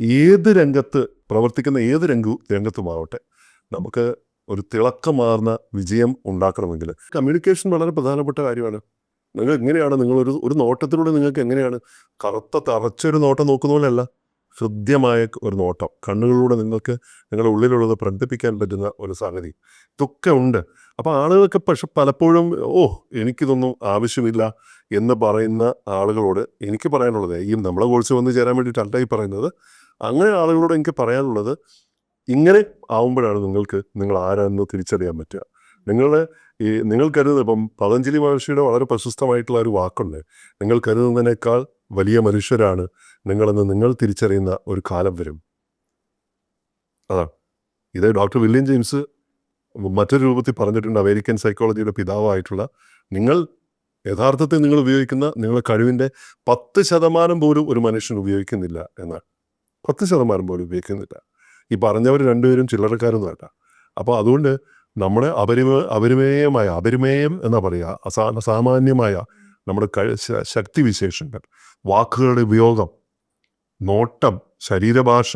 ഏത് രംഗത്ത് പ്രവർത്തിക്കുന്ന ഏത് രംഗ രംഗത്തുമാവട്ടെ നമുക്ക് ഒരു തിളക്കമാർന്ന വിജയം ഉണ്ടാക്കണമെങ്കിൽ. കമ്മ്യൂണിക്കേഷൻ വളരെ പ്രധാനപ്പെട്ട കാര്യമാണ്. നിങ്ങൾ എങ്ങനെയാണ് നിങ്ങളൊരു ഒരു നോട്ടത്തിലൂടെ നിങ്ങൾക്ക് എങ്ങനെയാണ് കറുത്ത തറച്ചൊരു നോട്ടം നോക്കുന്ന പോലെയല്ല ഹൃദ്യമായ ഒരു നോട്ടം. കണ്ണുകളിലൂടെ നിങ്ങൾക്ക് നിങ്ങളുടെ ഉള്ളിലുള്ളത് പ്രകടിപ്പിക്കാൻ പറ്റുന്ന ഒരു സംഗതി. ഇതൊക്കെ ഉണ്ട്. അപ്പോൾ ആളുകൾക്ക് പക്ഷെ പലപ്പോഴും ഓ എനിക്കിതൊന്നും ആവശ്യമില്ല എന്ന് പറയുന്ന ആളുകളോട് എനിക്ക് പറയാനുള്ളത് ഈ നമ്മളെ കോഴ്സ് വന്ന് ചേരാൻ വേണ്ടിയിട്ടല്ല ഈ പറയുന്നത്. അങ്ങനെ ആളുകളോട് എനിക്ക് പറയാനുള്ളത് ഇങ്ങനെ ആവുമ്പോഴാണ് നിങ്ങൾക്ക് നിങ്ങൾ ആരാണെന്ന് തിരിച്ചറിയാൻ പറ്റുക. നിങ്ങൾ ഈ നിങ്ങൾ കരുതുന്നത് ഇപ്പം പതഞ്ജലി മഹർഷിയുടെ വളരെ പ്രശസ്തമായിട്ടുള്ള ഒരു വാക്കുണ്ട്. നിങ്ങൾ കരുതുന്നതിനേക്കാൾ വലിയ മനുഷ്യരാണ് നിങ്ങളെന്ന് നിങ്ങൾ തിരിച്ചറിയുന്ന ഒരു കാലം വരും. അതാ. ഇത് ഡോക്ടർ വില്യം ജെയിംസ് മറ്റൊരു രൂപത്തിൽ പറഞ്ഞിട്ടുണ്ട് അമേരിക്കൻ സൈക്കോളജിയുടെ പിതാവായിട്ടുള്ള. നിങ്ങൾ യഥാർത്ഥത്തിൽ നിങ്ങൾ ഉപയോഗിക്കുന്ന നിങ്ങളുടെ കഴിവിന്റെ പത്ത് ശതമാനം പോലും ഒരു മനുഷ്യൻ ഉപയോഗിക്കുന്നില്ല എന്നാണ്. പത്ത് ശതമാനം പോലും ഉപയോഗിക്കുന്നില്ല. ഈ പറഞ്ഞവർ രണ്ടുപേരും ചില്ലറക്കാരൊന്നും അല്ല അപ്പോൾ അതുകൊണ്ട് നമ്മുടെ അപരിമ അപരിമേയമായ അപരിമേയം എന്നാ പറയുക അസാ സാമാന്യമായ നമ്മുടെ കഴി വിശേഷങ്ങൾ വാക്കുകളുടെ ഉപയോഗം നോട്ടം ശരീരഭാഷ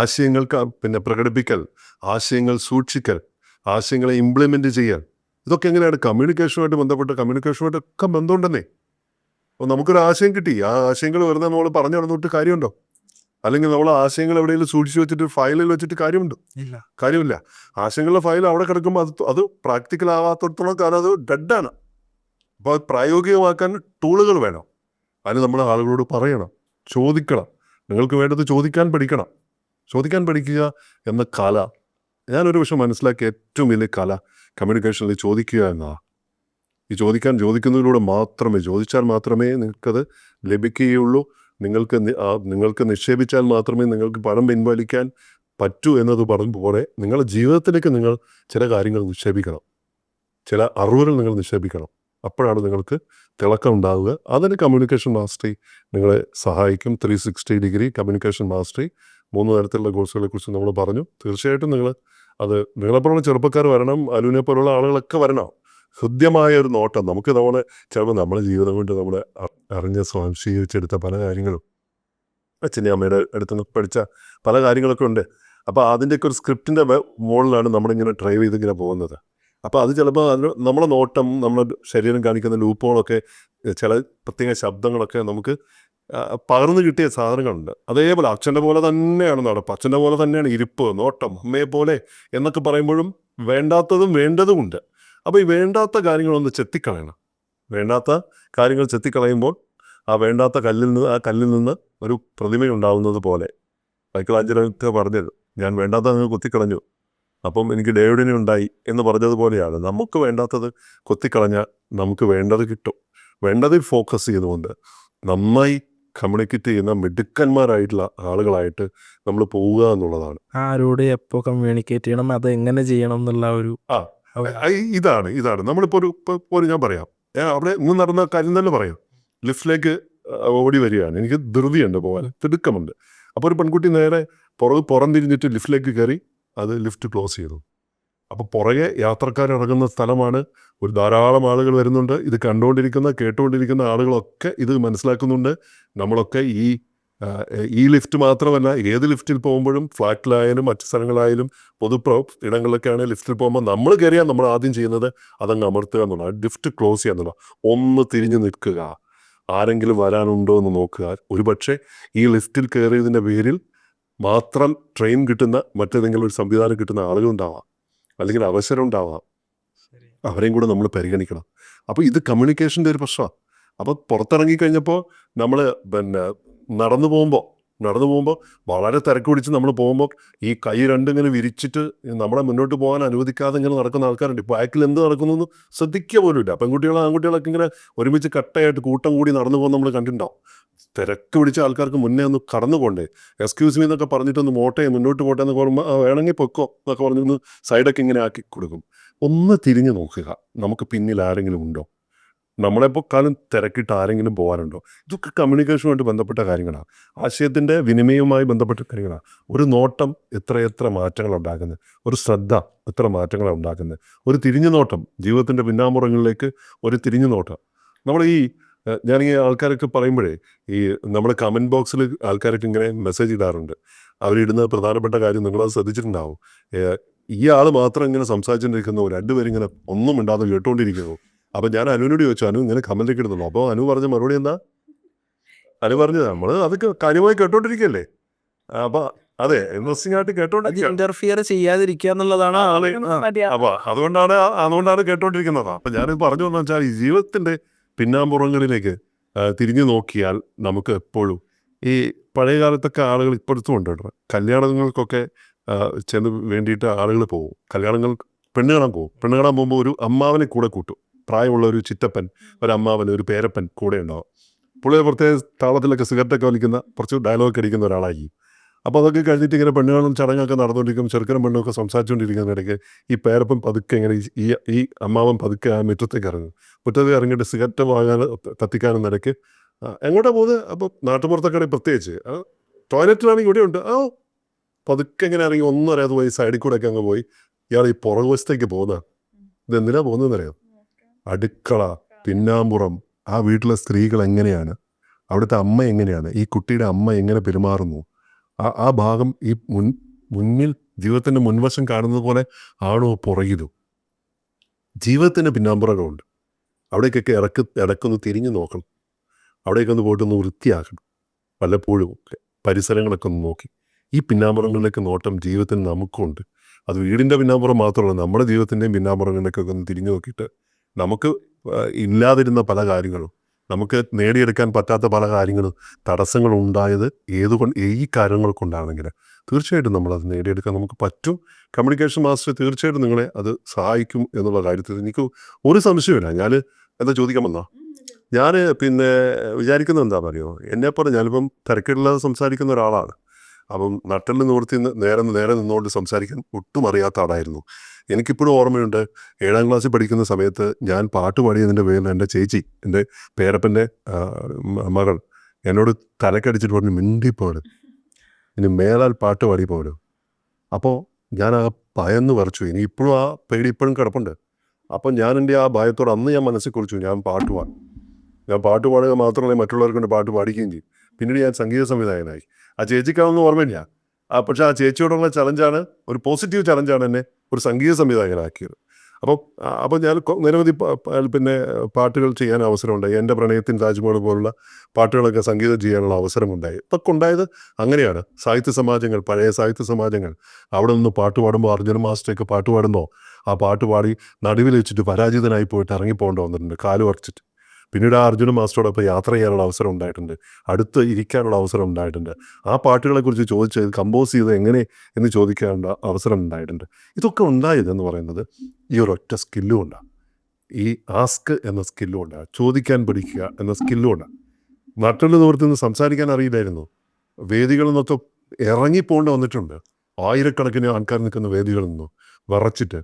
ആശയങ്ങൾക്ക് പിന്നെ പ്രകടിപ്പിക്കൽ ആശയങ്ങൾ സൂക്ഷിക്കൽ ആശയങ്ങളെ ഇംപ്ലിമെന്റ് ചെയ്യൽ ഇതൊക്കെ എങ്ങനെയാണ്? കമ്മ്യൂണിക്കേഷനുമായിട്ട് ബന്ധപ്പെട്ട് കമ്മ്യൂണിക്കേഷനുമായിട്ടൊക്കെ ബന്ധമുണ്ടെന്നേ. അപ്പോൾ നമുക്കൊരു ആശയം കിട്ടി. ആ ആശയങ്ങൾ വെറുതെ നമ്മൾ പറഞ്ഞു നടന്നിട്ട് കാര്യമുണ്ടോ? അല്ലെങ്കിൽ നമ്മൾ ആശയങ്ങൾ എവിടെയെങ്കിലും സൂക്ഷിച്ചു വെച്ചിട്ട് ഫയലിൽ വെച്ചിട്ട് കാര്യമുണ്ടോ? ഇല്ല. കാര്യമില്ല. ആശയങ്ങളുടെ ഫയൽ അവിടെ കിടക്കുമ്പോൾ അത് അത് പ്രാക്ടിക്കൽ ആവാത്തടത്തോളം കാലം അത് ഡെഡാണ്. അപ്പോൾ അത് പ്രായോഗികമാക്കാൻ ടൂളുകൾ വേണം. അതിന് നമ്മൾ ആളുകളോട് പറയണം. ചോദിക്കണം. നിങ്ങൾക്ക് വേണ്ടത് ചോദിക്കാൻ പഠിക്കണം. ചോദിക്കാൻ പഠിക്കുക എന്ന കല. ഞാനൊരു പക്ഷെ മനസ്സിലാക്കിയ ഏറ്റവും വലിയ കല. കമ്മ്യൂണിക്കേഷനിൽ ചോദിക്കുക എന്നതാണ് ഈ ചോദിക്കാൻ ചോദിക്കുന്നതിലൂടെ മാത്രമേ ചോദിച്ചാൽ മാത്രമേ നിങ്ങൾക്കത് ലഭിക്കുകയുള്ളൂ. നിങ്ങൾക്ക് നിങ്ങൾക്ക് നിക്ഷേപിച്ചാൽ മാത്രമേ നിങ്ങൾക്ക് പണം പിൻവലിക്കാൻ പറ്റൂ എന്നത് പറഞ്ഞ പോലെ നിങ്ങളുടെ ജീവിതത്തിലേക്ക് നിങ്ങൾ ചില കാര്യങ്ങൾ നിക്ഷേപിക്കണം. ചില അറിവുകൾ നിങ്ങൾ നിക്ഷേപിക്കണം. അപ്പോഴാണ് നിങ്ങൾക്ക് തിളക്കം ഉണ്ടാവുക. അതിന് കമ്മ്യൂണിക്കേഷൻ മാസ്റ്ററി നിങ്ങളെ സഹായിക്കും. Three sixty degree communication mastery മൂന്ന് തരത്തിലുള്ള കോഴ്സുകളെ കുറിച്ച് നമ്മൾ പറഞ്ഞു. തീർച്ചയായിട്ടും നിങ്ങൾ അത് നിങ്ങളെപ്പോലുള്ള ചെറുപ്പക്കാർ വരണം. അലുവിനെ പോലുള്ള ആളുകളൊക്കെ വരണം. ഹൃദ്യമായ ഒരു നോട്ടം. നമുക്ക് നമ്മളെ ചിലപ്പോൾ നമ്മുടെ ജീവിതം കൊണ്ട് നമ്മളെ അ- അറിഞ്ഞ് സ്വാംശീകരിച്ചെടുത്ത പല കാര്യങ്ങളും. അച്ഛന്റെ അമ്മയുടെ അടുത്ത് നിന്ന് പഠിച്ച പല കാര്യങ്ങളൊക്കെ ഉണ്ട്. അപ്പോൾ അതിന്റെയൊക്കെ ഒരു സ്ക്രിപ്റ്റിന്റെ മുകളിലാണ് നമ്മളിങ്ങനെ ഡ്രൈവ് ചെയ്തിങ്ങനെ പോകുന്നത്. അപ്പോൾ അത് ചിലപ്പോൾ അതിന് നമ്മളെ നോട്ടം നമ്മുടെ ശരീരം കാണിക്കുന്ന ലൂപ്പുകളൊക്കെ ചില പ്രത്യേക ശബ്ദങ്ങളൊക്കെ നമുക്ക് പകർന്നു കിട്ടിയ സാധനങ്ങളുണ്ട്. അതേപോലെ അച്ഛന്റെ പോലെ തന്നെയാണ് നടപ്പ്. അച്ഛന്റെ പോലെ തന്നെയാണ് ഇരിപ്പ് നോട്ടം അമ്മയെ പോലെ എന്നൊക്കെ പറയുമ്പോഴും വേണ്ടാത്തതും വേണ്ടതുമുണ്ട് അപ്പോൾ ഈ വേണ്ടാത്ത കാര്യങ്ങളൊന്ന് ചെത്തിക്കളയണം. വേണ്ടാത്ത കാര്യങ്ങൾ ചെത്തിക്കളയുമ്പോൾ ആ വേണ്ടാത്ത കല്ലിൽ നിന്ന് ആ കല്ലിൽ നിന്ന് ഒരു പ്രതിമയുണ്ടാവുന്നത് പോലെ. മൈക്കിളാഞ്ചലൊക്കെ പറഞ്ഞത് ഞാൻ വേണ്ടാത്ത നിങ്ങൾ കുത്തിക്കളഞ്ഞു. അപ്പം എനിക്ക് ഡേവിഡിനെ ഉണ്ടായി എന്ന് പറഞ്ഞതുപോലെയാണ് നമുക്ക് വേണ്ടാത്തത് കൊത്തിക്കളഞ്ഞാൽ നമുക്ക് വേണ്ടത് കിട്ടും. വേണ്ടതിൽ ഫോക്കസ് ചെയ്തുകൊണ്ട് നന്നായി കമ്മ്യൂണിക്കേറ്റ് ചെയ്യുന്ന മിടുക്കന്മാരായിട്ടുള്ള ആളുകളായിട്ട് നമ്മൾ പോവുക എന്നുള്ളതാണ്. ആരോട് എപ്പോൾ കമ്മ്യൂണിക്കേറ്റ് ചെയ്യണം അത് എങ്ങനെ ചെയ്യണം എന്നുള്ള ഒരു ആ ഇതാണ് ഇതാണ്. നമ്മളിപ്പോൾ ഒരു ഇപ്പോൾ ഒരു ഞാൻ പറയാം. അവിടെ ഇന്ന് നടന്ന കാര്യം തന്നെ പറയാം. ലിഫ്റ്റിലേക്ക് ഓടി വരികയാണ്. എനിക്ക് ധൃതിയുണ്ട് പോകാൻ തിടുക്കമുണ്ട്. അപ്പോൾ ഒരു പെൺകുട്ടി നേരെ പുറകെ പുറം തിരിഞ്ഞിട്ട് ലിഫ്റ്റിലേക്ക് കയറി അത് ലിഫ്റ്റ് ക്ലോസ് ചെയ്തു. അപ്പോൾ പുറകെ യാത്രക്കാരിറങ്ങുന്ന സ്ഥലമാണ്. ഒരു ധാരാളം ആളുകൾ വരുന്നുണ്ട്. ഇത് കണ്ടുകൊണ്ടിരിക്കുന്ന കേട്ടുകൊണ്ടിരിക്കുന്ന ആളുകളൊക്കെ ഇത് മനസ്സിലാക്കുന്നുണ്ട്. നമ്മളൊക്കെ ഈ ഈ ലിഫ്റ്റ് മാത്രമല്ല ഏത് ലിഫ്റ്റിൽ പോകുമ്പോഴും ഫ്ലാറ്റിലായാലും മറ്റു സ്ഥലങ്ങളായാലും പൊതു ഇടങ്ങളിലൊക്കെ ഇടങ്ങളിലൊക്കെയാണ് ലിഫ്റ്റിൽ പോകുമ്പോൾ നമ്മൾ കയറിയാൽ നമ്മൾ ആദ്യം ചെയ്യുന്നത് അതങ്ങ് അമർത്തുക എന്നുള്ള ലിഫ്റ്റ് ക്ലോസ് ചെയ്യുക എന്നുള്ള ഒന്ന് തിരിഞ്ഞു നിൽക്കുക. ആരെങ്കിലും വരാനുണ്ടോ എന്ന് നോക്കുക. ഒരുപക്ഷെ ഈ ലിഫ്റ്റിൽ കയറിയതിന്റെ പേരിൽ മാത്രം ട്രെയിൻ കിട്ടുന്ന മറ്റേതെങ്കിലും ഒരു സംവിധാനം കിട്ടുന്ന ആളുകളുണ്ടാവാം അല്ലെങ്കിൽ അവസരം ഉണ്ടാവാം. അവരെയും കൂടെ നമ്മൾ പരിഗണിക്കണം. അപ്പോൾ ഇത് കമ്മ്യൂണിക്കേഷന്റെ ഒരു പ്രശ്നമാണ്. അപ്പോൾ പുറത്തിറങ്ങി കഴിഞ്ഞപ്പോൾ നമ്മൾ പിന്നെ നടന്നു പോകുമ്പോൾ നടന്നു പോകുമ്പോൾ വളരെ തിരക്ക് പിടിച്ച് നമ്മൾ പോകുമ്പോൾ ഈ കൈ രണ്ടിങ്ങനെ വിരിച്ചിട്ട് നമ്മളെ മുന്നോട്ട് പോകാൻ അനുവദിക്കാതെ ഇങ്ങനെ നടക്കുന്ന ആൾക്കാരുണ്ട്. ബാക്കിൽ എന്ത് നടക്കുന്നു എന്ന് ശ്രദ്ധിക്കുക പോലും ഇല്ല. പെൺകുട്ടികളും ആൺകുട്ടികളൊക്കെ ഇങ്ങനെ ഒരുമിച്ച് കട്ടയായിട്ട് കൂട്ടം കൂടി നടന്നു പോകുന്ന നമ്മൾ കണ്ടിട്ടുണ്ടാവും. തിരക്ക് പിടിച്ച ആൾക്കാർക്ക് മുന്നേ ഒന്ന് കടന്നു പോണ്ടേ. എക്സ്ക്യൂസ് മീ എന്നൊക്കെ പറഞ്ഞിട്ടൊന്ന് മോട്ടെ മുന്നോട്ട് പോട്ടെ എന്ന് പറയുമ്പോൾ "ആ, വേണമെങ്കിൽ പൊക്കോ എന്നൊക്കെ പറഞ്ഞൊന്ന് സൈഡൊക്കെ ഇങ്ങനെ ആക്കി കൊടുക്കും. ഒന്ന് തിരിഞ്ഞു നോക്കുക. നമുക്ക് പിന്നിൽ ആരെങ്കിലും ഉണ്ടോ? നമ്മളെപ്പോൾ കാലം തിരക്കിട്ട് ആരെങ്കിലും പോകാനുണ്ടോ ഇതൊക്കെ കമ്മ്യൂണിക്കേഷനുമായിട്ട് ബന്ധപ്പെട്ട കാര്യങ്ങളാണ് ആശയത്തിന്റെ വിനിമയവുമായി ബന്ധപ്പെട്ട കാര്യങ്ങളാണ് ഒരു നോട്ടം എത്രയെത്ര മാറ്റങ്ങൾ ഉണ്ടാക്കുന്നത് ഒരു ശ്രദ്ധ എത്ര മാറ്റങ്ങളാണ് ഉണ്ടാക്കുന്നത് ഒരു തിരിഞ്ഞു നോട്ടം ജീവിതത്തിന്റെ പിന്നാമ്പുറങ്ങളിലേക്ക് ഒരു തിരിഞ്ഞു നോട്ടം. നമ്മൾ ഈ ഞാൻ ഈ ആൾക്കാരൊക്കെ പറയുമ്പോഴേ ഈ നമ്മൾ കമന്റ് ബോക്സിൽ ആൾക്കാരൊക്കെ ഇങ്ങനെ മെസ്സേജ് ഇടാറുണ്ട്. അവരിടുന്ന പ്രധാനപ്പെട്ട കാര്യം നിങ്ങളത് ശ്രദ്ധിച്ചിട്ടുണ്ടാവും. ഈ ആൾ മാത്രം ഇങ്ങനെ സംസാരിച്ചുകൊണ്ടിരിക്കുന്നു രണ്ടുപേരും ഇങ്ങനെ ഒന്നും മിണ്ടാതെ കേട്ടുകൊണ്ടിരിക്കുന്നു അപ്പം ഞാൻ അനുവിനോട് ചോദിച്ചു അനു ഇങ്ങനെ കമന്റൊക്കെ ഇടുന്നുള്ളൂ അപ്പോൾ അനു പറഞ്ഞ മറുപടി എന്താ? അനു പറഞ്ഞു നമ്മൾ അതൊക്കെ കാര്യമായി കേട്ടോണ്ടിരിക്കല്ലേ? അപ്പം അതെ ഇൻട്രസ്റ്റിംഗ് ആയിട്ട് കേട്ടോണ്ടിരിക്കുക ഇന്റർഫിയർ ചെയ്യാതിരിക്കുക എന്നുള്ളതാണ് അപ്പൊ അതുകൊണ്ടാണ് അതുകൊണ്ടാണ് കേട്ടോണ്ടിരിക്കുന്നത്. അപ്പൊ ഞാൻ പറഞ്ഞു എന്ന് വെച്ചാൽ ഈ ജീവിതത്തിന്റെ പിന്നാമ്പുറങ്ങളിലേക്ക് തിരിഞ്ഞു നോക്കിയാൽ നമുക്ക് എപ്പോഴും ഈ പഴയ കാലത്തൊക്കെ ആളുകൾ ഇപ്പോഴത്തും ഉണ്ട് കേട്ടോ. കല്യാണങ്ങൾക്കൊക്കെ ചെന്ന് വേണ്ടിയിട്ട് ആളുകൾ പോകും കല്യാണങ്ങൾ പെണ്ണ് കാണാൻ പോകും പെണ്ണ് കാണാൻ പോകുമ്പോൾ ഒരു അമ്മാവനെ കൂടെ കൂട്ടും. പ്രായമുള്ള ഒരു ചിറ്റപ്പൻ ഒരു അമ്മാവൻ ഒരു പേരപ്പൻ കൂടെ ഉണ്ടാവും. പുള്ളി പ്രത്യേക താളത്തിലൊക്കെ സിഗരറ്റൊക്കെ വലിക്കുന്ന കുറച്ച് ഡയലോഗ് അടിക്കുന്ന ഒരാളായി. അപ്പോൾ അതൊക്കെ കഴിഞ്ഞിട്ട് ഇങ്ങനെ പെണ്ണുകളും ചടങ്ങൊക്കെ നടന്നുകൊണ്ടിരിക്കും ചെറുക്കനും പെണ്ണൊക്കെ സംസാരിച്ചുകൊണ്ടിരിക്കുന്ന ഇടയ്ക്ക് ഈ പേരപ്പൻ പതുക്കെ ഇങ്ങനെ ഈ- ഈ അമ്മാവൻ പതുക്കെ ആ മുറ്റത്തേക്ക് ഇറങ്ങും. മുറ്റത്തേക്ക് ഇറങ്ങിയിട്ട് സിഗരറ്റ് വാങ്ങാൻ കത്തിക്കാനും ഇടയ്ക്ക് ആ, എങ്ങോട്ടാ പോകുന്നത്? അപ്പോൾ നാട്ടുപുറത്തൊക്കെ പ്രത്യേകിച്ച്. ടോയ്ലറ്റിലാണെങ്കിൽ ഇവിടെ ഉണ്ട് ആ പതുക്കെ ഇങ്ങനെ ഇറങ്ങി ഒന്നും അറിയാതെ പോയി സൈഡിൽ കൂടെ ഒക്കെ അങ്ങ് പോയി. ഇയാൾ ഈ പുറകുവശത്തേക്ക് പോകുന്ന ഇത് എന്തിനാ പോകുന്നതെന്നറിയാം? അടുക്കള പിന്നാമ്പുറം ആ വീട്ടിലെ സ്ത്രീകൾ എങ്ങനെയാണ്? അവിടുത്തെ അമ്മ എങ്ങനെയാണ്? ഈ കുട്ടിയുടെ അമ്മ എങ്ങനെ പെരുമാറുന്നു? ആ ആ ഭാഗം ഈ മുൻ മുന്നിൽ ജീവിതത്തിന്റെ മുൻവശം കാണുന്നത് പോലെ ആണോ പുറകിലും? ജീവിതത്തിന്റെ പിന്നാമ്പുറകളുണ്ട് അവിടേക്കൊക്കെ ഇറക്ക് ഇടക്കൊന്ന് തിരിഞ്ഞു നോക്കണം. അവിടേക്ക് ഒന്ന് പോയിട്ടൊന്ന് വൃത്തിയാക്കണം. പലപ്പോഴും ഒക്കെ പരിസരങ്ങളൊക്കെ ഒന്ന് നോക്കി. ഈ പിന്നാമ്പുറങ്ങളിലേക്ക് നോട്ടം ജീവിതത്തിന് നമുക്കുണ്ട്. അത് വീടിന്റെ പിന്നാമ്പുറം മാത്രമല്ല നമ്മുടെ ജീവിതത്തിന്റെയും പിന്നാമ്പുറങ്ങളിലേക്കൊക്കെ ഒന്ന് തിരിഞ്ഞു നോക്കിയിട്ട് നമുക്ക് ഇല്ലാതിരുന്ന പല കാര്യങ്ങളും നമുക്ക് നേടിയെടുക്കാൻ പറ്റാത്ത പല കാര്യങ്ങളും തടസ്സങ്ങൾ ഉണ്ടായത് ഏതുകൊണ്ട് ഈ കാര്യങ്ങൾ കൊണ്ടാണെങ്കിൽ തീർച്ചയായിട്ടും നമ്മളത് നേടിയെടുക്കാൻ നമുക്ക് പറ്റും. കമ്മ്യൂണിക്കേഷൻ മാസ്റ്റർ തീർച്ചയായിട്ടും നിങ്ങളെ അത് സഹായിക്കും എന്നുള്ള കാര്യത്തിൽ എനിക്ക് ഒരു സംശയമില്ല ഞാൻ എന്താ ചോദിക്കാൻ വന്നോ? ഞാൻ പിന്നെ വിചാരിക്കുന്നത് എന്താ പറയുമോ എന്നെപ്പോലെ ഞാനിപ്പം തിരക്കില്ലാതെ സംസാരിക്കുന്ന ഒരാളാണ്. അപ്പം നട്ടൽ നിവർത്തി നേരെ നേരെ നിന്നുകൊണ്ട് സംസാരിക്കാൻ ഒട്ടും അറിയാത്ത ആളായിരുന്നു. എനിക്കിപ്പോഴും ഓർമ്മയുണ്ട് ഏഴാം ക്ലാസ്സിൽ പഠിക്കുന്ന സമയത്ത് ഞാൻ പാട്ട് പാടിയതിന്റെ പേരിൽ എന്റെ ചേച്ചി എന്റെ പേരപ്പന്റെ മകൾ എന്നോട് തലക്കടിച്ചിട്ട് പറഞ്ഞു മിണ്ടിപ്പോട് ഇനി മേലാൽ പാട്ട് പാടി പോലും. അപ്പോൾ ഞാൻ ആ ഭയന്ന് വരച്ചു ഇനി ഇപ്പോഴും ആ പേടി ഇപ്പോഴും കിടപ്പുണ്ട്. അപ്പം ഞാൻ എന്റെ ആ ഭയത്തോട് അന്ന് ഞാൻ മനസ്സിൽ കുറിച്ചു ഞാൻ പാട്ട് പാടും ഞാൻ പാട്ട് പാടുക മാത്രമല്ല മറ്റുള്ളവർക്കൊണ്ട് പാട്ട് പാടിക്കുകയും ചെയ്യും. പിന്നീട് ഞാൻ സംഗീത സംവിധായകനായി. ആ ചേച്ചിക്കാവുന്ന ഓർമ്മയില്ല. ആ പക്ഷേ ആ ചേച്ചിയോടുള്ള ചലഞ്ചാണ് ഒരു പോസിറ്റീവ് ചലഞ്ചാണ് എന്നെ ഒരു സംഗീത സംവിധായകനാക്കിയത്. അപ്പോൾ അപ്പോൾ ഞാൻ നിരവധി പിന്നെ പാട്ടുകൾ ചെയ്യാൻ അവസരമുണ്ടായി. എന്റെ പ്രണയത്തിൻ താജ്മഹൽ പോലുള്ള പാട്ടുകളൊക്കെ സംഗീതം ചെയ്യാനുള്ള അവസരമുണ്ടായി. ഇതൊക്കെ ഉണ്ടായത് അങ്ങനെയാണ്. സാഹിത്യ സമാജങ്ങൾ പഴയ സാഹിത്യ സമാജങ്ങൾ. അവിടെ നിന്ന് പാട്ട് പാടുമ്പോൾ അർജുന മാസ്റ്ററൊക്കെ പാട്ട് പാടുമ്പോൾ ആ പാട്ട് പാടി നടുവിൽ വെച്ചിട്ട് പരാജിതനായി പോയിട്ട് ഇറങ്ങിപ്പോകേണ്ടി വന്നിട്ടുണ്ട്. കാൽ വരച്ചിട്ട് പിന്നീട് ആ അർജുന മാസ്റ്ററോടൊപ്പം യാത്ര ചെയ്യാനുള്ള അവസരം ഉണ്ടായിട്ടുണ്ട്. അടുത്ത് ഇരിക്കാനുള്ള അവസരം ഉണ്ടായിട്ടുണ്ട്. ആ പാട്ടുകളെക്കുറിച്ച് ചോദിച്ച് കമ്പോസ് ചെയ്ത് എങ്ങനെ എന്ന് ചോദിക്കാനുള്ള അവസരം ഉണ്ടായിട്ടുണ്ട്. ഇതൊക്കെ ഉണ്ടായത് എന്ന് പറയുന്നത് ഈ ഒരൊറ്റ സ്കില്ലും ഉണ്ട് ഈ ആസ്ക് എന്ന സ്കില്ലും ഉണ്ട് ചോദിക്കാൻ പഠിക്കുക എന്ന സ്കില്ലും ഉണ്ട് മറ്റുള്ള ദൂരത്തു നിന്ന് സംസാരിക്കാൻ അറിയില്ലായിരുന്നു. വേദികളിൽ നിന്നൊക്കെ ഇറങ്ങിപ്പോണ്ട് വന്നിട്ടുണ്ട്. ആയിരക്കണക്കിന് ആൾക്കാർ നിൽക്കുന്ന വേദികളിൽ നിന്നു വറച്ചിട്ട്.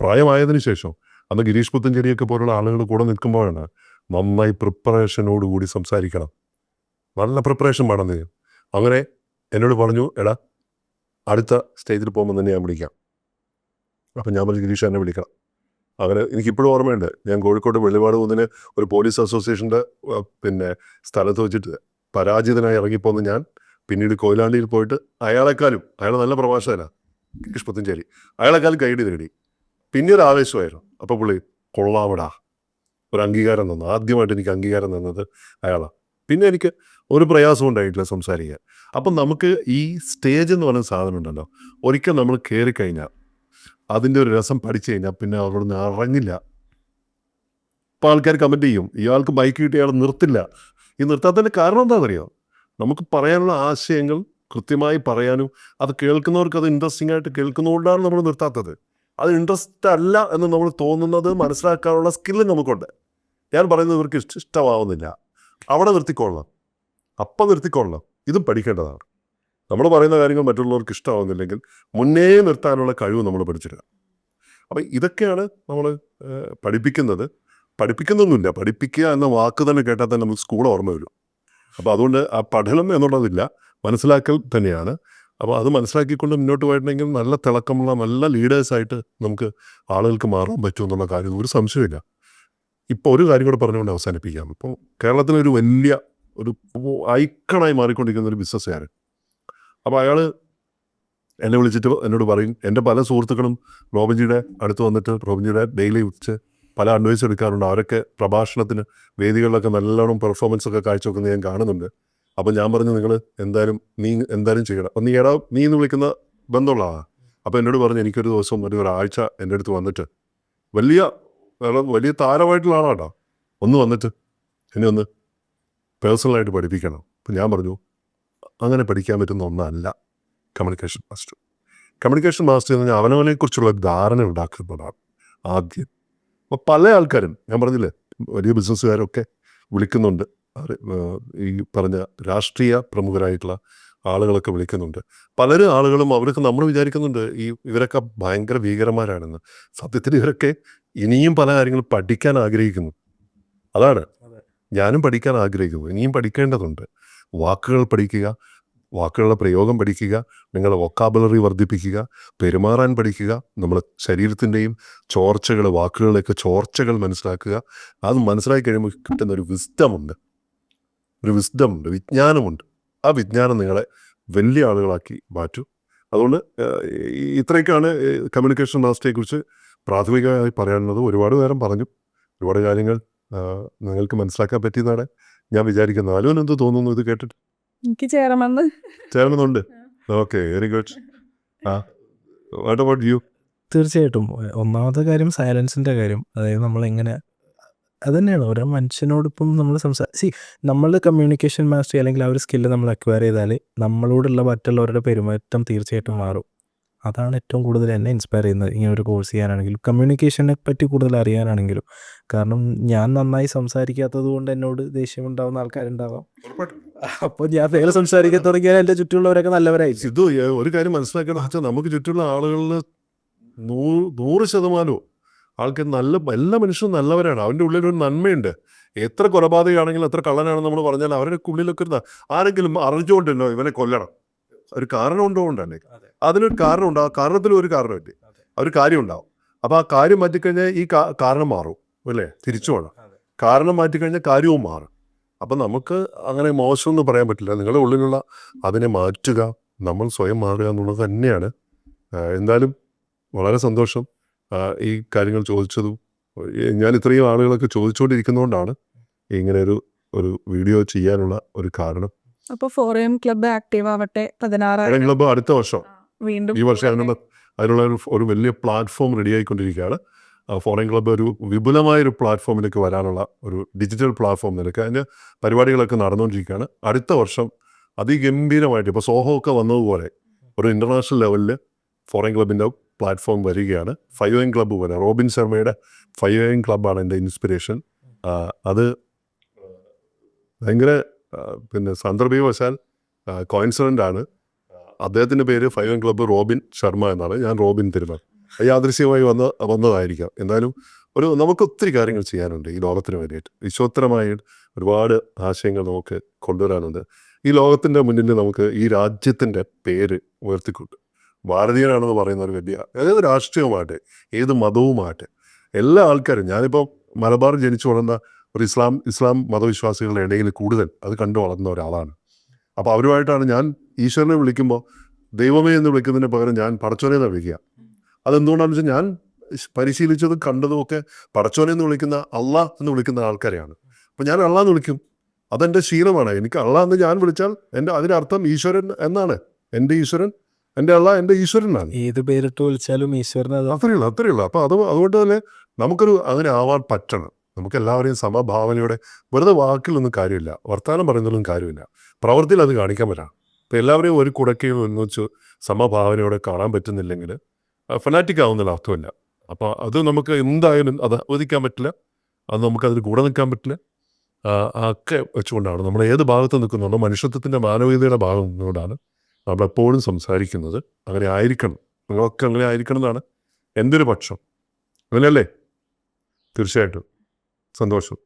പ്രായമായതിനു ശേഷം അന്ന് ഗിരീഷ് പുത്തഞ്ചേരിയൊക്കെ പോലുള്ള ആളുകൾ കൂടെ നിൽക്കുമ്പോഴാണ് നന്നായി പ്രിപ്പറേഷനോടുകൂടി സംസാരിക്കണം. നല്ല പ്രിപ്പറേഷൻ വേണം നീ അങ്ങനെ എന്നോട് പറഞ്ഞു എടാ അടുത്ത സ്റ്റേജിൽ പോകുമ്പോൾ തന്നെ ഞാൻ വിളിക്കാം. അപ്പം ഞാൻ പറഞ്ഞു ഗിരീഷ് എന്നെ വിളിക്കണം. അങ്ങനെ എനിക്കിപ്പോഴും ഓർമ്മയുണ്ട്. ഞാൻ കോഴിക്കോട് വെള്ളിപാട് കുന്നിന് ഒരു പോലീസ് അസോസിയേഷന്റെ പിന്നെ സ്ഥലത്ത് വെച്ചിട്ട് പരാജിതനായി ഇറങ്ങിപ്പോന്ന് ഞാൻ പിന്നീട് കൊയിലാണ്ടിയിൽ പോയിട്ട് അയാളെക്കാലും അയാൾ നല്ല പ്രഭാഷകനാണ് ഗിരീഷ് പുത്തഞ്ചേരി അയാളെക്കാളും കൈഡി നേടി പിന്നെ ഒരു ആവേശമായിരുന്നു. അപ്പോൾ പുള്ളി കൊള്ളാവടാ ഒരു അംഗീകാരം തന്നു. ആദ്യമായിട്ട് എനിക്ക് അംഗീകാരം തന്നത് അയാളാണ് പിന്നെ എനിക്ക് ഒരു പ്രയാസം ഉണ്ടായിട്ടില്ല സംസാരിക്കാൻ. അപ്പം നമുക്ക് ഈ സ്റ്റേജ് എന്ന് പറയുന്ന സാധനം ഉണ്ടല്ലോ ഒരിക്കൽ നമ്മൾ കയറി കഴിഞ്ഞാൽ അതിന്റെ ഒരു രസം പഠിച്ചു കഴിഞ്ഞാൽ പിന്നെ അവരോട് ഇറങ്ങില്ല ഇപ്പോൾ ആൾക്കാർ കമന്റ് ചെയ്യും ഇയാൾക്ക് ബൈക്ക് കിട്ടിയ അയാൾ നിർത്തില്ല. ഈ നിർത്താത്തതിന്റെ കാരണം എന്താണെന്നറിയോ? നമുക്ക് പറയാനുള്ള ആശയങ്ങൾ കൃത്യമായി പറയാനും അത് കേൾക്കുന്നവർക്ക് അത് ഇൻട്രസ്റ്റിംഗ് ആയിട്ട് കേൾക്കുന്നതുകൊണ്ടാണ് നമ്മൾ നിർത്താത്തത്. അത് ഇൻട്രസ്റ്റ് അല്ല എന്ന് നമ്മൾ തോന്നുന്നത് മനസ്സിലാക്കാനുള്ള സ്കില്ല് നമുക്കുണ്ട്. ഞാൻ പറയുന്നത് ഇവർക്ക് ഇഷ്ട ഇഷ്ടമാവുന്നില്ല. അവിടെ നിർത്തിക്കൊള്ളണം. അപ്പം നിർത്തിക്കൊള്ളണം. ഇതും പഠിക്കേണ്ടതാണ്. നമ്മൾ പറയുന്ന കാര്യങ്ങൾ മറ്റുള്ളവർക്ക് ഇഷ്ടമാവുന്നില്ലെങ്കിൽ മുന്നേ നിർത്താനുള്ള കഴിവ് നമ്മൾ പഠിച്ചിരുക അപ്പം ഇതൊക്കെയാണ് നമ്മൾ പഠിപ്പിക്കുന്നത്. പഠിപ്പിക്കുന്നൊന്നുമില്ല. പഠിപ്പിക്കുക എന്ന വാക്ക് തന്നെ കേട്ടാൽ തന്നെ നമുക്ക് സ്കൂൾ ഓർമ്മ വരും. അപ്പോൾ അതുകൊണ്ട് ആ പഠനം എന്നുള്ളതില്ല. മനസ്സിലാക്കൽ തന്നെയാണ്. അപ്പോൾ അത് മനസ്സിലാക്കിക്കൊണ്ട് മുന്നോട്ട് പോയിട്ടുണ്ടെങ്കിൽ നല്ല തിളക്കമുള്ള നല്ല ലീഡേഴ്സായിട്ട് നമുക്ക് ആളുകൾക്ക് മാറാൻ പറ്റും എന്നുള്ള കാര്യം ഒരു സംശയമില്ല ഇപ്പോൾ ഒരു കാര്യം കൂടെ പറഞ്ഞുകൊണ്ട് അവസാനിപ്പിക്കാം. ഇപ്പോൾ കേരളത്തിലൊരു വലിയ ഒരു ഐക്കണായി മാറിക്കൊണ്ടിരിക്കുന്ന ഒരു ബിസിനസ്സുകാരൻ അപ്പോൾ അയാൾ എന്നെ വിളിച്ചിട്ട് എന്നോട് പറയും എന്റെ പല സുഹൃത്തുക്കളും റോബിൻജിയുടെ അടുത്ത് വന്നിട്ട് റോബിൻജിയുടെ ഡെയിലി വിളിച്ച് പല അഡ്വൈസ് എടുക്കാറുണ്ട്. അവരൊക്കെ പ്രഭാഷണത്തിന് വേദികളിലൊക്കെ നല്ലോണം പെർഫോമൻസ് ഒക്കെ കാഴ്ചവെക്കുന്നത് ഞാൻ കാണുന്നുണ്ട്. അപ്പോൾ ഞാൻ പറഞ്ഞു നിങ്ങൾ എന്തായാലും നീ എന്തായാലും ചെയ്യണം. അപ്പം നീ എടാ നീ എന്ന് വിളിക്കുന്ന ബന്ധമുള്ളതാണ് അപ്പോൾ എന്നോട് പറഞ്ഞു എനിക്കൊരു ദിവസം ഒരു ഒരാഴ്ച എന്റെ അടുത്ത് വന്നിട്ട് വലിയ വലിയ താരമായിട്ടുള്ള ആളാട്ടോ. ഒന്ന് വന്നിട്ട് എന്നെ ഒന്ന് പേഴ്സണലായിട്ട് പഠിപ്പിക്കണം. അപ്പം ഞാൻ പറഞ്ഞു അങ്ങനെ പഠിക്കാൻ പറ്റുന്ന ഒന്നല്ല. Communication master. കമ്മ്യൂണിക്കേഷൻ മാസ്റ്റർ എന്ന് പറഞ്ഞാൽ അവനവനെ കുറിച്ചുള്ള ധാരണ ഉണ്ടാക്കുന്നതാണ് ആദ്യം. അപ്പോൾ പല ആൾക്കാരും ഞാൻ പറഞ്ഞില്ലേ വലിയ ബിസിനസ്സുകാരൊക്കെ വിളിക്കുന്നുണ്ട്. ഏർ, ഈ പറഞ്ഞ രാഷ്ട്രീയ പ്രമുഖരായിട്ടുള്ള ആളുകളൊക്കെ വിളിക്കുന്നുണ്ട്. പലരും ആളുകളും അവരൊക്കെ നമ്മൾ വിചാരിക്കുന്നുണ്ട് ഈ ഇവരൊക്കെ ഭയങ്കര ഭീകരന്മാരാണെന്ന്. സത്യത്തിൽ ഇവരൊക്കെ ഇനിയും പല കാര്യങ്ങളും പഠിക്കാൻ ആഗ്രഹിക്കുന്നു. അതാണ്. അതെ. ഞാനും പഠിക്കാൻ ആഗ്രഹിക്കുന്നു. ഇനിയും പഠിക്കേണ്ടതുണ്ട്. വാക്കുകൾ പഠിക്കുക വാക്കുകളുടെ പ്രയോഗം പഠിക്കുക നിങ്ങളുടെ വൊക്കാബുലറി വർദ്ധിപ്പിക്കുക പെരുമാറാൻ പഠിക്കുക നമ്മുടെ ശരീരത്തിന്റെയും ചോർച്ചകൾ വാക്കുകളിലേക്ക് ചോർച്ചകൾ മനസ്സിലാക്കുക. അത് മനസ്സിലാക്കി കഴിയുമ്പോൾ കിട്ടുന്ന ഒരു വിസ്ഡമുണ്ട് ഒരു വിസ്ഡം ഉണ്ട് വിജ്ഞാനമുണ്ട്. ആ വിജ്ഞാനം നിങ്ങളെ വലിയ ആളുകളാക്കി മാറ്റും. അതുകൊണ്ട് ഇത്രയൊക്കെയാണ് കമ്മ്യൂണിക്കേഷൻ മാസ്റ്ററെ കുറിച്ച് പ്രാഥമികമായി പറയാനുള്ളത്. ഒരുപാട് നേരം പറഞ്ഞു. ഒരുപാട് കാര്യങ്ങൾ നിങ്ങൾക്ക് മനസ്സിലാക്കാൻ പറ്റിയെന്നാണ് ഞാൻ വിചാരിക്കുന്നത് അലുവിന് എന്ത് തോന്നുന്നു ഇത് കേട്ടിട്ട്? എനിക്ക് ചേരണമെന്ന്. ചേർന്നുണ്ട് ഓക്കെ വെരി ഗുഡ് ആ വാട്ട് അബൌട്ട് യു തീർച്ചയായിട്ടും. ഒന്നാമത്തെ കാര്യം സൈലൻസിന്റെ കാര്യം. അതായത് നമ്മൾ നമ്മളെങ്ങനെ അത് തന്നെയാണ്. ഓരോ മനുഷ്യനോടിപ്പം നമ്മൾ സംസാ സി നമ്മൾ കമ്മ്യൂണിക്കേഷൻ മാസ്റ്ററി അല്ലെങ്കിൽ ആ ഒരു സ്കില്ല് നമ്മൾ അക്വയർ ചെയ്താൽ നമ്മളോടുള്ള മറ്റുള്ളവരുടെ പെരുമാറ്റം തീർച്ചയായിട്ടും മാറും. അതാണ് ഏറ്റവും കൂടുതൽ എന്നെ ഇൻസ്പയർ ചെയ്യുന്നത്. ഇങ്ങനെ ഒരു കോഴ്സ് ചെയ്യാനാണെങ്കിലും കമ്മ്യൂണിക്കേഷനെ പറ്റി കൂടുതൽ അറിയാനാണെങ്കിലും. കാരണം ഞാൻ നന്നായി സംസാരിക്കാത്തത് കൊണ്ട് എന്നോട് ദേഷ്യമുണ്ടാവുന്ന ആൾക്കാരുണ്ടാവാം. അപ്പോൾ ഞാൻ വേറെ സംസാരിക്കാൻ തുടങ്ങിയാൽ എന്റെ ചുറ്റുമുള്ളവരൊക്കെ നല്ലവരായി ഇത് ഒരു കാര്യം മനസ്സിലാക്കണം. വെച്ചാൽ നമുക്ക് ചുറ്റുമുള്ള ആളുകളിൽ നൂറ് നൂറ് ശതമാനവും ആൾക്ക് നല്ല എല്ലാ മനുഷ്യരും നല്ലവരാണ്. അവന്റെ ഉള്ളിൽ ഒരു നന്മയുണ്ട്. എത്ര കൊലപാതകമാണെങ്കിലും എത്ര കള്ളനാണെന്ന് നമ്മൾ പറഞ്ഞാൽ അവരുടെ ഉള്ളിലൊക്കെ ഒരു ആരെങ്കിലും അറിഞ്ഞുകൊണ്ടല്ലോ ഇവനെ കൊല്ലണം. ഒരു കാരണം ഉണ്ടോ കൊണ്ടാണ് അതിനൊരു കാരണം ഉണ്ടാവും കാരണത്തിലും ഒരു കാരണമില്ലേ. ഒരു കാര്യം ഉണ്ടാവും. അപ്പോൾ ആ കാര്യം മാറ്റിക്കഴിഞ്ഞാൽ ഈ കാരണം മാറും. അല്ലേ? തിരിച്ചു വേണം. കാരണം മാറ്റിക്കഴിഞ്ഞാൽ കാര്യവും മാറും. അപ്പം നമുക്ക് അങ്ങനെ മോശമൊന്നും പറയാൻ പറ്റില്ല. നിങ്ങളുടെ ഉള്ളിലുള്ള അതിനെ മാറ്റുക നമ്മൾ സ്വയം മാറുക എന്നുള്ളത് തന്നെയാണ്. എന്തായാലും വളരെ സന്തോഷം. ഈ കാര്യങ്ങൾ ചോദിച്ചതും ഞാൻ ഇത്രയും ആളുകളൊക്കെ ചോദിച്ചുകൊണ്ടിരിക്കുന്നതുകൊണ്ടാണ് ഇങ്ങനെ ഒരു ഒരു വീഡിയോ ചെയ്യാനുള്ള ഒരു കാരണം. അപ്പൊ ഫോറിയം ക്ലബ്ബ് ആക്റ്റീവ് ആവട്ടെ പതിനാറായിരം ക്ലബ് ക്ലബ്ബ് അടുത്ത വർഷം. വീണ്ടും ഈ വർഷം അതിനുള്ള അതിനുള്ള ഒരു ഒരു വലിയ പ്ലാറ്റ്ഫോം റെഡി ആയിക്കൊണ്ടിരിക്കുകയാണ്. ഫോറിൻ ക്ലബ്ബ് ഒരു വിപുലമായ ഒരു പ്ലാറ്റ്ഫോമിലേക്ക് വരാനുള്ള ഒരു ഡിജിറ്റൽ പ്ലാറ്റ്ഫോം നിലയ്ക്ക് അതിന്റെ പരിപാടികളൊക്കെ നടന്നുകൊണ്ടിരിക്കുകയാണ് അടുത്ത വർഷം അതിഗംഭീരമായിട്ട് ഇപ്പോൾ സോഹോ ഒക്കെ വന്നതുപോലെ ഒരു ഇന്റർനാഷണൽ ലെവലിൽ ഫോറിൻ ക്ലബിന്റെ പ്ലാറ്റ്ഫോം വരികയാണ്. ഫൈവ് എം ക്ലബ്ബ് പോലെ റോബിൻ ശർമ്മയുടെ ഫൈവ് എം ക്ലബ്ബാണ് എന്റെ ഇൻസ്പിറേഷൻ അത് ഭയങ്കര പിന്നെ സന്ദർഭികവശാൽ കോയിൻസിഡന്റ് ആണ്. അദ്ദേഹത്തിന്റെ പേര് five M club Robin Sharma എന്നാണ്. ഞാൻ റോബിൻ തിരുമൽ യാദൃശ്യമായി വന്ന വന്നതായിരിക്കാം. എന്തായാലും ഒരു നമുക്ക് ഒത്തിരി കാര്യങ്ങൾ ചെയ്യാനുണ്ട് ഈ ലോകത്തിന് വേണ്ടിയിട്ട്. വിശ്വോത്തരമായി ഒരുപാട് ആശയങ്ങൾ നമുക്ക് കൊണ്ടുവരാനുണ്ട്. ഈ ലോകത്തിന്റെ മുന്നിൽ നമുക്ക് ഈ രാജ്യത്തിന്റെ പേര് ഉയർത്തിക്കൊണ്ട് ഭാരതീയനാണെന്ന് പറയുന്ന ഒരു വലിയ ഏത് രാഷ്ട്രീയവുമാകട്ടെ ഏത് മതവുമാകട്ടെ എല്ലാ ആൾക്കാരും ഞാനിപ്പോൾ മലബാർ ജനിച്ചു വളർന്ന ഒരു ഇസ്ലാം ഇസ്ലാം മതവിശ്വാസികളുടെ ഇടയിൽ കൂടുതൽ അത് കണ്ടു വളർന്ന ഒരാളാണ്. അപ്പോൾ അവരുമായിട്ടാണ് ഞാൻ ഈശ്വരനെ വിളിക്കുമ്പോൾ ദൈവമേ എന്ന് വിളിക്കുന്നതിന് പകരം ഞാൻ പടച്ചോനെ എന്ന് വിളിക്കുക. അതെന്തുകൊണ്ടാണെന്ന് വെച്ചാൽ ഞാൻ പരിശീലിച്ചതും കണ്ടതും ഒക്കെ പടച്ചോനെ എന്ന് വിളിക്കുന്ന അള്ളാ എന്ന് വിളിക്കുന്ന ആൾക്കാരെയാണ്. അപ്പോൾ ഞാൻ അള്ളാ എന്ന് വിളിക്കും. അതെന്റെ ശീലമാണ്. എനിക്ക് അള്ളാ എന്ന് ഞാൻ വിളിച്ചാൽ എന്റെ അതിനർത്ഥം ഈശ്വരൻ എന്നാണ്. എന്റെ ഈശ്വരൻ എന്റെ അള്ള എന്റെ ഈശ്വരനാണ്. ഏത് പേരിട്ട് വിളിച്ചാലും ഈശ്വരനാണ് അത്രയുള്ളൂ അത്രയേ ഉള്ളൂ അത്രയേ ഉള്ളൂ അപ്പോൾ അത് അതുകൊണ്ട് തന്നെ നമുക്കൊരു അങ്ങനെ ആവാൻ പറ്റണം. നമുക്ക് എല്ലാവരെയും സമഭാവനയോടെ വെറുതെ വാക്കിലൊന്നും കാര്യമില്ല. വർത്തമാനം പറയുന്നതിലൊന്നും കാര്യമില്ല. പ്രവൃത്തിയിൽ അത് കാണിക്കാൻ പറ്റാം അപ്പോൾ എല്ലാവരെയും ഒരു കുടക്കയിൽ നിന്ന് വെച്ച് സമഭാവനയോടെ കാണാൻ പറ്റുന്നില്ലെങ്കിൽ ഫനാറ്റിക് ആവുന്നതിൽ അർത്ഥമില്ല. അപ്പോൾ അത് നമുക്ക് എന്തായാലും അത് അവധിക്കാൻ പറ്റില്ല. അത് നമുക്കതിന് കൂടെ നിൽക്കാൻ പറ്റില്ല. ഒക്കെ വെച്ചുകൊണ്ടാണ്. നമ്മൾ ഏത് ഭാഗത്ത് നിൽക്കുന്നുണ്ടോ മനുഷ്യത്വത്തിന്റെ മാനവികതയുടെ ഭാഗം നിന്നുകൊണ്ടാണ് നമ്മളെപ്പോഴും സംസാരിക്കുന്നത് അങ്ങനെ ആയിരിക്കണം. നിങ്ങളൊക്കെ അങ്ങനെ ആയിരിക്കണം എന്നാണ് എന്റെ ഒരു പക്ഷം. അങ്ങനെയല്ലേ? തീർച്ചയായിട്ടും. സന്തോഷം.